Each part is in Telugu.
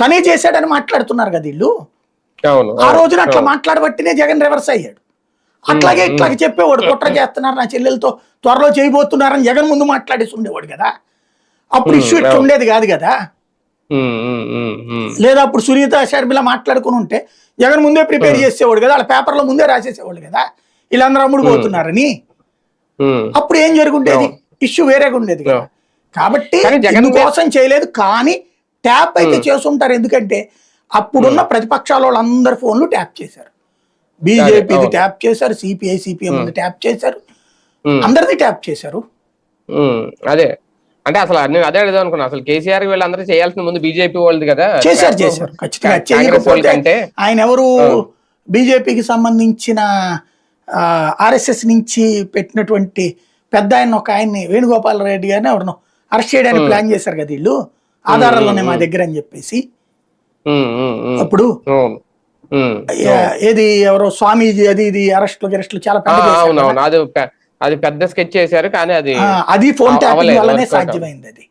తనే చేశాడని మాట్లాడుతున్నారు కదా వీళ్ళు? ఆ రోజున అట్లా. మాట్లాడబట్టినే జగన్ రివర్స్ అయ్యాడు. అట్లాగే ఇట్లా చెప్పేవాడు కుట్ర చేస్తున్నారు నా చెల్లెలతో త్వరలో చేయబోతున్నారని జగన్ ముందు మాట్లాడేసి ఉండేవాడు కదా? అప్పుడు ఇష్యూ ఇట్లా ఉండేది కాదు కదా. లేదా అప్పుడు సునీత షర్మిల మాట్లాడుకుని ఉంటే జగన్ ముందే ప్రిపేర్ చేసేవాడు కదా? వాళ్ళ పేపర్లో ముందే రాసేసేవాడు కదా? వీళ్ళందరూ అమ్ముడు పోతున్నారని. అప్పుడు ఏం జరుగుండేది? ఇష్యూ వేరేగా ఉండేది కదా. కాబట్టి జగన్ కోసం చేయలేదు కానీ ట్యాప్ అయితే చేసుంటారు ఎందుకంటే అప్పుడున్న ప్రతిపక్షాల వాళ్ళందరి ఫోన్లు ట్యాప్ చేశారు. బీజేపీది అవును. ట్యాప్ చేశారు సిపిఐ సిపిఎం ట్యాప్ చేశారు. అందరిది ట్యాప్ చేశారు. అదే. అంటే అసలు నేను అదే అడుగుదాం అనుకున్నా. అసలు కేసీఆర్ వీళ్ళందరూ చేయాల్సిన ముందు బీజేపీ వాళ్ళది కదా. చేశారు చేశారు. ఖచ్చితంగా చేయకపోతే ఆయన ఎవరు? బీజేపీకి సంబంధించిన ఆర్ఎస్ఎస్ నుంచి పెట్టినటువంటి పెద్ద ఆయన ఒక ఆయన్ని వేణుగోపాల్ రెడ్డి గారిని ఎవరినో అరెస్ట్ చేయడానికి ప్లాన్ చేశారు కదా వీళ్ళు. ఆధారాల్లోనే మా దగ్గర అని చెప్పేసి. అప్పుడు ఏది ఎవరో స్వామీజీ అది ఇది అరెస్టులు గిరెస్టులు చాలా పెద్ద అది పెద్ద స్కెచ్ చేశారు కానీ అది అది ఫోన్ ట్యాపింగ్ వల్లనే సాధ్యమైంది అది.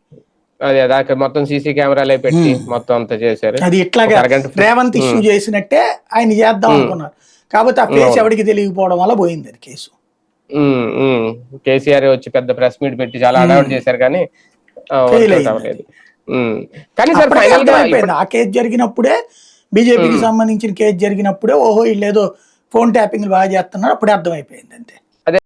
అదే దాకా మొత్తం సీసీ కెమెరాలే పెట్టి మొత్తం అంతా చేశారు. అది ఇట్లాగా రేవంత్ ఇష్యూ చేసినట్టే ఆయన చేద్దాం అనుకున్నారు. కాకపోతే ఆ ఫేస్ ఎవరికి తెలియకపోవడం వల్ల పోయింది అది కేసు. కేసీఆర్ వచ్చి పెద్ద ప్రెస్ మీట్ పెట్టి చాలా అడౌట్ చేశారు కానీ కానీ సార్ ఫైనల్గా అర్థమైపోయింది. ఆ కేసు జరిగినప్పుడే బీజేపీకి సంబంధించిన కేసు జరిగినప్పుడే ఓహో వీళ్ళు ఏదో ఫోన్ ట్యాపింగ్ బాగా చేస్తున్నారు అప్పుడే అర్థమైపోయింది అంతే.